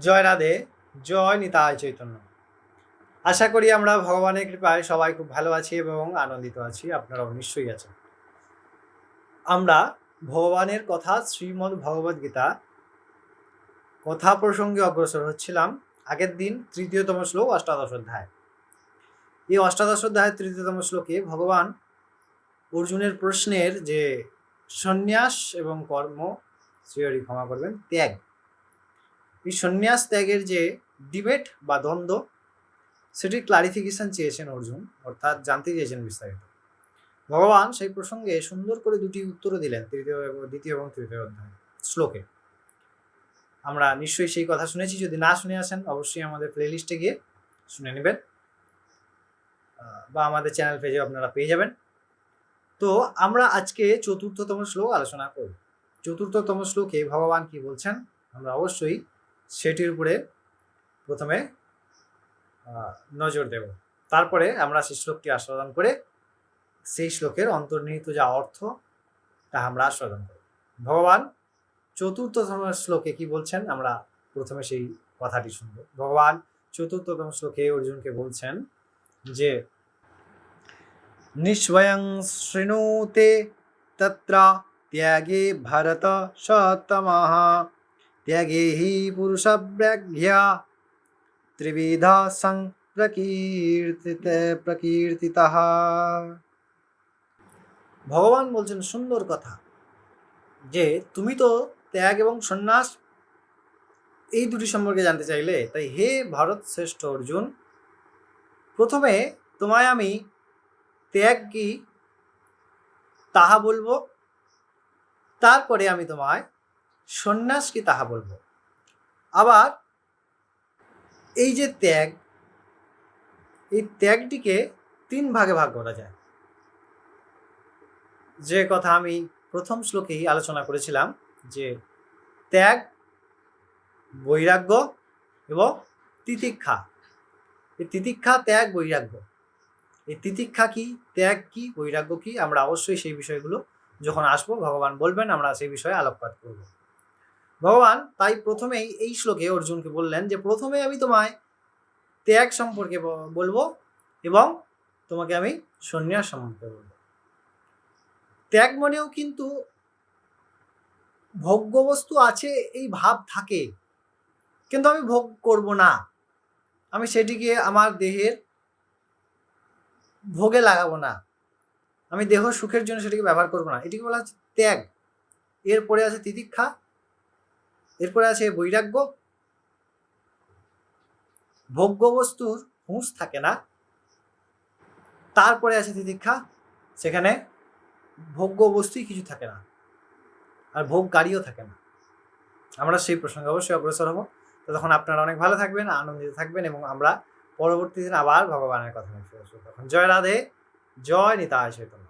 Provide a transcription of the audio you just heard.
জয় রাধে জয় নিতাই চৈতন্য। আশা করি আমরা ভগবানের কৃপায় সবাই খুব ভালো আছি এবং আনন্দিত আছি, আপনারাও নিশ্চয়ই আছেন। আমরা ভগবানের কথা শ্রীমদ্ ভগবদ গীতা কথা প্রসঙ্গে অগ্রসর হচ্ছিলাম আগের দিন তৃতীয়তম শ্লোক, অষ্টাদশ অধ্যায়। এই অষ্টাদশ অধ্যায়ের তৃতীয়তম শ্লোকে ভগবান অর্জুনের প্রশ্নের যে সন্ন্যাস এবং কর্ম, শ্রীহরি ক্ষমা করবেন, ত্যাগ। এই সন্ন্যাস ত্যাগের যে ডিবেট বা দ্বন্দ্ব, সেটির ক্লারিফিকেশন চেয়েছেন অর্জুন, অর্থাৎ জানতে চেয়েছেন বিস্তারিত। ভগবান সেই প্রসঙ্গে সুন্দর করে দুটি উত্তরও দিলেন, তৃতীয় এবং দ্বিতীয় এবং তৃতীয় অধ্যায় শ্লোকে। আমরা নিশ্চয়ই সেই কথা শুনেছি, যদি না শুনে আসেন, অবশ্যই আমাদের প্লেলিস্টে গিয়ে শুনে নেবেন বা আমাদের চ্যানেল পেজে আপনারা পেয়ে যাবেন। তো আমরা আজকে চতুর্থতম শ্লোক আলোচনা করব। চতুর্থতম শ্লোকে ভগবান কি বলছেন? আমরা অবশ্যই সেটির উপরে প্রথমে নজর দেব। তারপরে আমরা সেই শ্লোকটি আস্বাদন করে, সেই শ্লোকের অন্তর্নিহিত যা অর্থ, তা আমরা আস্বাদন করব। ভগবান চতুর্থতম শ্লোকে কি বলছেন? আমরা প্রথমে সেই কথাটি শুনব। ভগবান চতুর্থতম শ্লোকে অর্জুনকে বলছেন যে, নিঃস্বয়ং শৃণুতে তত্র ত্যাগে ভরত সতমः ত্যাগে হি পুরুষব্যাঘ্যা ত্রিবিধা সং প্রকীর্তিত প্রকীর্তিতः ভগবান বলছেন, সুন্দর কথা যে তুমি তো ত্যাগ এবং সন্ন্যাস এই দুটি সম্পর্কে জানতে চাইলে, তাই হে ভারত শ্রেষ্ঠ অর্জুন, প্রথমে তোমায় আমি ত্যাগ কি তাহা বলব, তারপরে আমি তোমায় সন্ন্যাস কি তাহা বলব? আবার এই যে ত্যাগ, এই ত্যাগটিকে তিন ভাগে ভাগ করা যায়। যে কথা আমি প্রথম শ্লোকেই আলোচনা করেছিলাম, যে ত্যাগ, বৈরাগ্য এবং তিতিক্ষা। এই তিতিক্ষা, ত্যাগ, বৈরাগ্য। এই তিতিক্ষা কি, ত্যাগ কি, বৈরাগ্য কি, আমরা অবশ্যই সেই বিষয়গুলো যখন আসব, ভগবান বলবেন, আমরা সেই বিষয়ে আলোকপাত করব। ভগবান, তাই প্রথমেই এই শ্লোকে অর্জুনকে বললেন যে, প্রথমে আমি তোমায় ত্যাগ সম্পর্কে বলব এবং তোমাকে আমি সন্ন্যাস সম্পর্কে বলব। ত্যাগ মনেও কিন্তু ভোগ্য বস্তু আছে, এই ভাব থাকে। কিন্তু আমি ভোগ করব না। আমি সেটিকে আমার দেহের ভোগে লাগাবো না। আমি দেহ সুখের জন্য সেটিকে ব্যবহার করব না। এটিকে বলা হচ্ছে ত্যাগ। এরপরে আছে তিতিক্ষা। এরপরে আছে বৈরাগ্য। ভোগ্য বস্তুর হুঁশ থাকে না। তারপরে আছে তিতিক্ষা। সেখানে ভোগ্য বস্তুই কিছু থাকে না। আর ভোগ গাড়িও থাকে না। আমরা সেই প্রসঙ্গে অবশ্যই অগ্রসর হব। তো তখন আপনারা অনেক ভালো থাকবেন, আনন্দিত থাকবেন এবং আমরা পরবর্তী দিন আবার ভগবানের কথা তখন জয় রাধে, জয় নিতায় চৈতন্য।